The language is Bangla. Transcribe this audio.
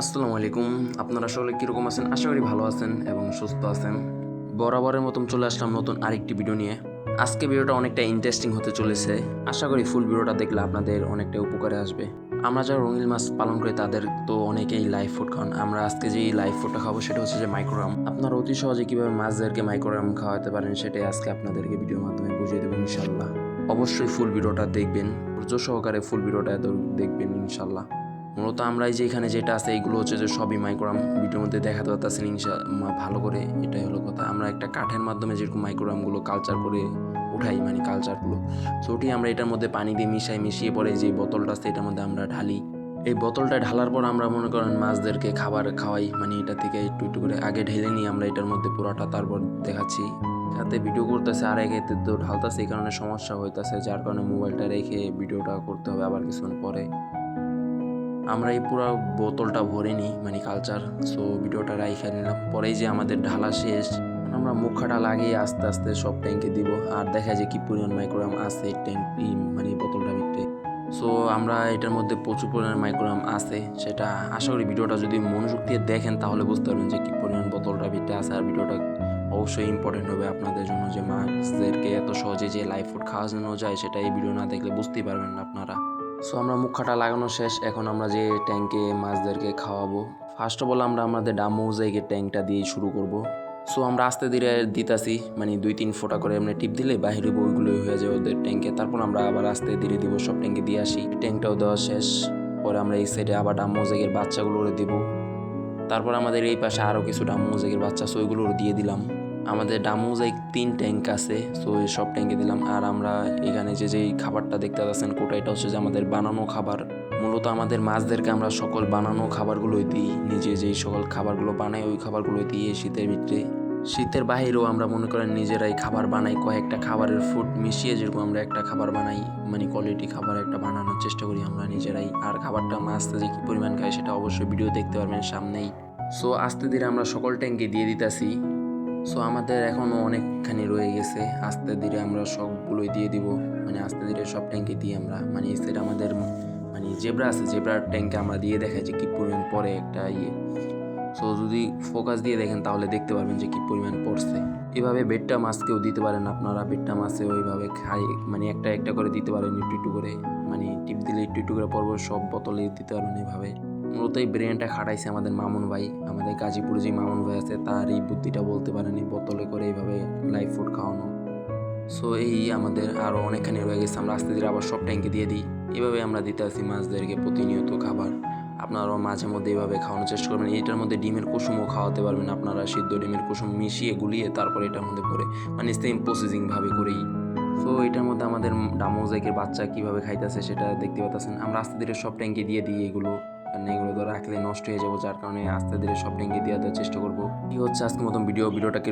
আসসালামু আলাইকুম। আপনারা সকলে কীরকম আছেন? আশা করি ভালো আছেন এবং সুস্থ আছেন। বরাবরের মতন চলে আসলাম নতুন আরেকটি ভিডিও নিয়ে। আজকে ভিডিওটা অনেকটা ইন্টারেস্টিং হতে চলেছে। আশা করি ফুল ভিডিওটা দেখলে আপনাদের অনেকটা উপকারে আসবে। আমরা যারা রঙিল মাছ পালন করি, তাদের তো অনেকেই লাইভ ফুড খান। আমরা আজকে যে লাইভ ফুডটা খাব, সেটা হচ্ছে যে মাইক্রোগ্রাম আপনারা অতি সহজে কীভাবে মাছদেরকে মাইক্রোগ্রাম খাওয়াতে পারেন, সেটাই আজকে আপনাদেরকে ভিডিওর মাধ্যমে বুঝিয়ে দেবেন ইনশাল্লাহ অবশ্যই ফুল ভিডিওটা দেখবেন। ধৈর্য সহকারে ফুল ভিডিওটা দেখবেন ইনশাল্লাহ মূলত আমরা এই যে এখানে যেটা আছে এইগুলো হচ্ছে যে সবই মাইক্রোগ্রাম ভিডিওর মধ্যে দেখাতে পারতেছেন ইনশা ভালো করে। এটাই হলো কথা। আমরা একটা কাঠের মাধ্যমে যেরকম মাইক্রোগ্রামগুলো কালচার করে উঠাই মানে কালচারগুলো সো ওটি আমরা এটার মধ্যে পানি দিয়ে মিশাই, মিশিয়ে পরে যে বোতলটা আছে, এটার মধ্যে আমরা ঢালি। এই বোতলটা ঢালার পর আমরা মনে করেন মাছদেরকে খাবার খাওয়াই মানে এটা থেকে একটু একটু করে আগে ঢেলে নিই আমরা এটার মধ্যে পুরোটা তারপর দেখাচ্ছি। সাথে ভিডিও করতেছে আর একে তো ঢালতেছে, এই কারণে সমস্যা হইতেছে, যার কারণে মোবাইলটা রেখে ভিডিওটা করতে হবে আবার কিছুক্ষণ পরে। আমরা এই পুরো বোতলটা ভরে নিই মানে কালচার সো ভিডিওটা রাইখে নিলাম। পরেই যে আমাদের ঢালা শেষ, আমরা মুখাটা লাগিয়ে আস্তে আস্তে সব ট্যাঙ্কে দিব। আর দেখা যায় কি পরিমাণ মাইক্রোগ্রাম আছে ট্যাঙ্ক মানে বোতলটা ভিতরে। সো আমরা এটার মধ্যে প্রচুর পরিমাণ মাইক্রোগ্রাম আছে, সেটা আশা করি ভিডিওটা যদি মনোযোগ দিয়ে দেখেন, তাহলে বুঝতে পারবেন যে কি পরিমাণ বোতলটা ভিতরে আছে। আর ভিডিওটা অবশ্যই ইম্পর্টেন্ট হবে আপনাদের জন্য যে মাছদেরকে এত সহজে যে লাইফ ফুড খাওয়ানো যায়, সেটা এই ভিডিও না দেখলে বুঝতেই পারবেন না আপনারা। সো আমরা মুখাটা লাগানো শেষ। এখন আমরা যে ট্যাঙ্কে মাছদেরকে খাওয়াবো। ফার্স্ট অফ অল আমরা আমাদের ডাম মৌজাইকের ট্যাঙ্কটা দিয়ে শুরু করব। সো আমরা আস্তে ধীরে দিতাছি মানে দুই তিন ফোঁটা করে এমনি টিপ দিলে বাহিরে বইগুলো হয়ে যায় ওদের ট্যাঙ্কে তারপর আমরা আবার আস্তে ধীরে দিব, সব ট্যাঙ্কে দিয়ে আসি। ট্যাঙ্কটাও দেওয়া শেষ। পরে আমরা এই সাইডে আবার ডাম মৌজাইকের বাচ্চাগুলো দিব। তারপর আমাদের এই পাশে আরও কিছু ডাম মৌজাইকের বাচ্চা সো ওইগুলো দিয়ে দিলাম। আমাদের ডামোজাইক তিন ট্যাঙ্ক আছে সো সব ট্যাঙ্কে দিলাম। আর আমরা এখানে যে যেই খাবারটা দেখতে পাচ্ছেন কোটা, এটা হচ্ছে যে আমাদের বানানো খাবার। মূলত আমাদের মাছদেরকে আমরা সকল বানানো খাবারগুলোই দিই। নিজে যেই সকল খাবারগুলো বানাই, ওই খাবারগুলোই এই শীতের ভিতরে শীতের বাহিরেও আমরা মনে করেন নিজেরাই খাবার বানাই, কয়েকটা খাবারের ফুড মিশিয়ে যেরকম আমরা একটা খাবার বানাই মানে কোয়ালিটি খাবার একটা বানানোর চেষ্টা করি আমরা নিজেরাই। আর খাবারটা মাছটা যে কী পরিমাণ খাই সেটা অবশ্যই ভিডিও দেখতে পারবেন সামনেই। সো আস্তে ধীরে আমরা সকল ট্যাঙ্কে দিয়ে দিতেছি। সো আমাদের এখনও অনেকখানি রয়ে গেছে। আস্তে ধীরে আমরা সবগুলোই দিয়ে দিব। মানে আস্তে ধীরে সব ট্যাঙ্কে দিই আমরা। মানে সেটা আমাদের মানে জেব্রা আছে, জেব্রার ট্যাঙ্কে আমরা দিয়ে দেখাই যে কী পরিমাণ পরে একটা ইয়ে। সো যদি ফোকাস দিয়ে দেখেন, তাহলে দেখতে পারবেন যে কী পরিমাণ পড়ছে। এভাবে বেডটা মাছকেও দিতে পারেন আপনারা। বেডটা মাছে ওইভাবে খাই মানে একটা একটা করে দিতে পারেন, একটু একটু করে। মানে টিপ দিলে একটু একটু করে পরপর সব বোতলে দিতে পারবেন এভাবে। মূলত এই ব্রেনটা খাটাইছে আমাদের মামুন ভাই। আমাদের গাজীপুরে যে মামুন ভাই আছে তার এই বুদ্ধিটা বলতে পারেন, বোতলে করে এইভাবে লাইফ ফুড খাওয়ানো। সো এই আমাদের আরও অনেকখানি রয়ে গেছে। আমরা আস্তে ধীরে আবার সব ট্যাঙ্কে দিয়ে দিই। এভাবে আমরা দিতে আসি মাছদেরকে প্রতিনিয়ত খাবার। আপনারাও মাঝে মধ্যে এইভাবে খাওয়ানোর চেষ্টা করবেন। এটার মধ্যে ডিমের কুসুমও খাওয়াতে পারবেন আপনারা। সিদ্ধ ডিমের কুসুম মিশিয়ে গুলিয়ে তারপরে এটার মধ্যে ভরে মানে সেম প্রসেসিংভাবে করেই। সো এটার মধ্যে আমাদের ডামোজাইকের বাচ্চা কীভাবে খাইতেছে সেটা দেখতে পাচ্ছেন। আমরা আস্তে ধীরে সব ট্যাঙ্কে দিয়ে দিই এগুলো। কারণ এগুলো তো রাখলে নষ্ট হয়ে যাব, যার কারণে আস্তে ধীরে সব ডেঙ্গি দিয়ে দেওয়ার চেষ্টা করব। কি হচ্ছে আজকে মতন ভিডিও ভিডিওটাকে